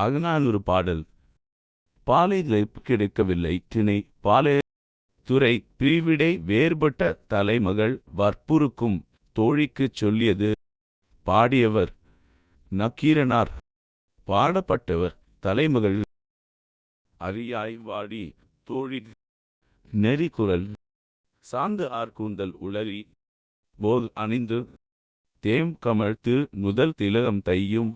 அகநானூறு பாடல். பாலை கிடைக்கவில்லை. திணை பாலே துறை பிரிவிடை வேறுபட்ட தலைமகள் வற்புறுக்கும் தோழிக்குச் சொல்லியது. பாடியவர் நக்கீரனார். பாடப்பட்டவர் தலைமகள். அரியாய் வாடி தோழி நெறிக்குரல் சாந்து ஆர்கூந்தல் உளறி. போல் அணிந்து. தேம் கமழ்த்து முதல் திலகம் தையும்.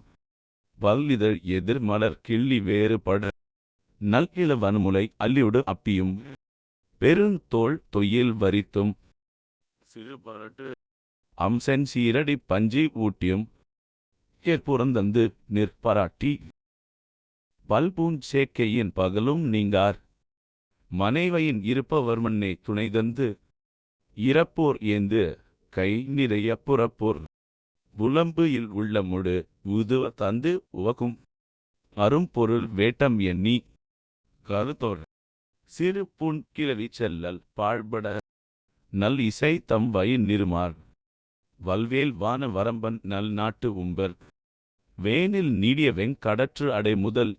வல்லிதழ் எதிர் மலர் கிள்ளி வேறுபட நல்கிள வன்முலை அல்லியோடு அப்பியும். பெருந்தோள் தொயில் வரித்தும். சிறுபரட்டு அம்சன் சீரடி பஞ்சி ஊட்டியும். ஏற்புறந்தந்து நிற்பராட்டி பல்பூஞ் சேக்கையின் பகலும் நீங்கார். மனைவையின் இருப்பவர் மண்ணே துணைதந்து. இறப்போர் ஏந்து கை நிறைய புறப்போர். புலம்புயில் உள்ள முடு உதுவ தந்து உவக்கும். அரும்பொருள் வேட்டம் எண்ணி கருத்தோர் சிறு புண் கிளவி செல்லல் பாழ்பட நல் இசை தம் வயின் நிருமார். வல்வேல் வான வரம்பன் நல் நாட்டு உம்பர். வேனில் நீடிய வெங்கடற்று அடை முதல்.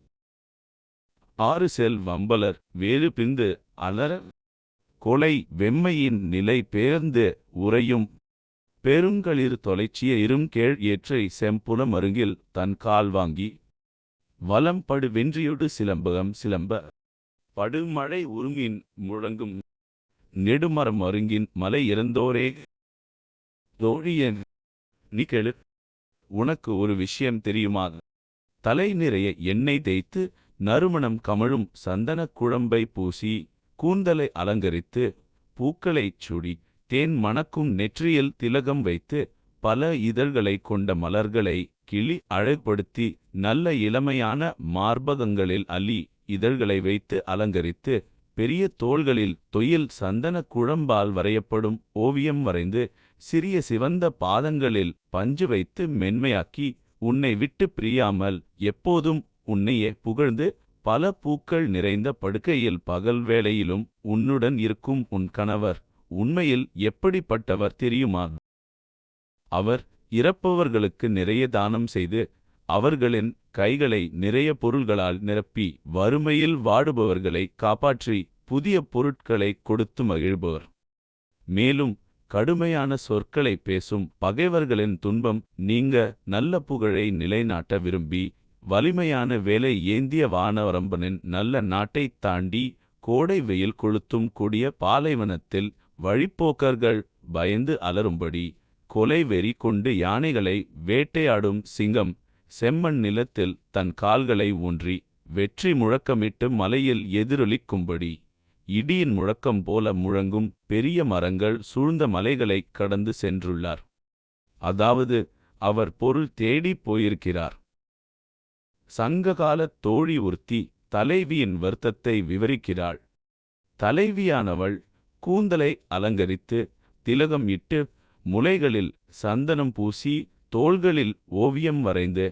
ஆறு செல் வம்பலர் வேறு பிந்து அலர கொலை வெம்மையின் நிலை பேர்ந்து உறையும். பெருங்களிர் தொலைச்சிய இரும் கேழ் ஏற்றை செம்புல மருங்கில் தன் கால் வாங்கி வலம் படு வென்றியொடு சிலம்பகம் சிலம்ப படுமழை உருங்கின் முழங்கும் நெடுமரம் மருங்கின் மலை இறந்தோரே தோழியன் நீ கெழு உனக்கு ஒரு விஷயம் தெரியுமா தலை நிறைய எண்ணெய் தேய்த்து நறுமணம் கமழும் சந்தனக் குழம்பை பூசி கூந்தலை அலங்கரித்து பூக்களைச் சுடி தேன் மணக்கும் நெற்றியில் திலகம் வைத்து பல இதழ்களை கொண்ட மலர்களை கிளி அழகுபடுத்தி நல்ல இளமையான மார்பகங்களில் அலி இதழ்களை வைத்து அலங்கரித்து பெரிய தோள்களில் தொயில் சந்தன குழம்பால் வரையப்படும் ஓவியம் வரைந்து சிறிய சிவந்த பாதங்களில் பஞ்சு வைத்து மென்மையாக்கி உன்னை விட்டு பிரியாமல் எப்போதும் உன்னையே புகழ்ந்து பல பூக்கள் நிறைந்த படுக்கையில் பகல் வேளையிலும் உன்னுடன் இருக்கும் உன் கணவர். உண்மையில் எப்படிப்பட்டவர் தெரியுமா? அவர் இறப்பவர்களுக்கு நிறைய தானம் செய்து அவர்களின் கைகளை நிறைய பொருள்களால் நிரப்பி வறுமையில் வாடுபவர்களை காப்பாற்றி புதிய பொருட்களை கொடுத்து மகிழ்பவர். மேலும் கடுமையான சொற்களை பேசும் பகைவர்களின் துன்பம் நீங்க நல்ல புகழை நிலைநாட்ட விரும்பி வலிமையான வேலை ஏந்திய வானவரம்பனின் நல்ல நாட்டைத் தாண்டி கோடை வெயில் கொளுத்தும் கொடிய பாலைவனத்தில் வழிப்போக்கர்கள் பயந்து அலரும்படி கொலை வெறி கொண்டு யானைகளை வேட்டையாடும் சிங்கம் செம்மண் நிலத்தில் தன் கால்களை ஊன்றி வெற்றி முழக்கமிட்டு மலையில் எதிரொலிக்கும்படி இடியின் முழக்கம் போல முழங்கும் பெரிய மரங்கள் சூழ்ந்த மலைகளைக் கடந்து சென்றுள்ளார். அதாவது அவர் பொருள் தேடிப் போயிருக்கிறார். சங்ககாலத் தோழி ஒருத்தி தலைவியின் வருத்தத்தை விவரிக்கிறாள். தலைவியானவள் கூந்தலை அலங்கரித்து திலகம் இட்டு முலைகளில் சந்தனம் பூசி தோள்களில் ஓவியம் வரைந்து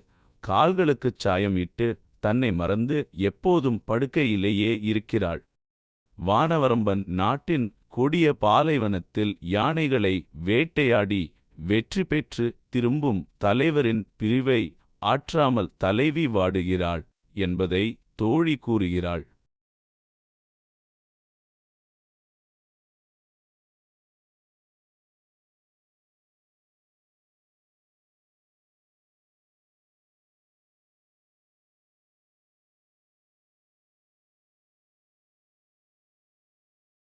கால்களுக்குச் சாயம் இட்டு தன்னை மறந்து எப்போதும் படுக்கையிலேயே இருக்கிறாள். வானவரம்பன் நாட்டின் கொடிய பாலைவனத்தில் யானைகளை வேட்டையாடி வெற்றி பெற்று திரும்பும் தலைவரின் பிரிவை ஆற்றாமல் தலைவி வாடுகிறாள் என்பதை தோழி கூறுகிறாள்.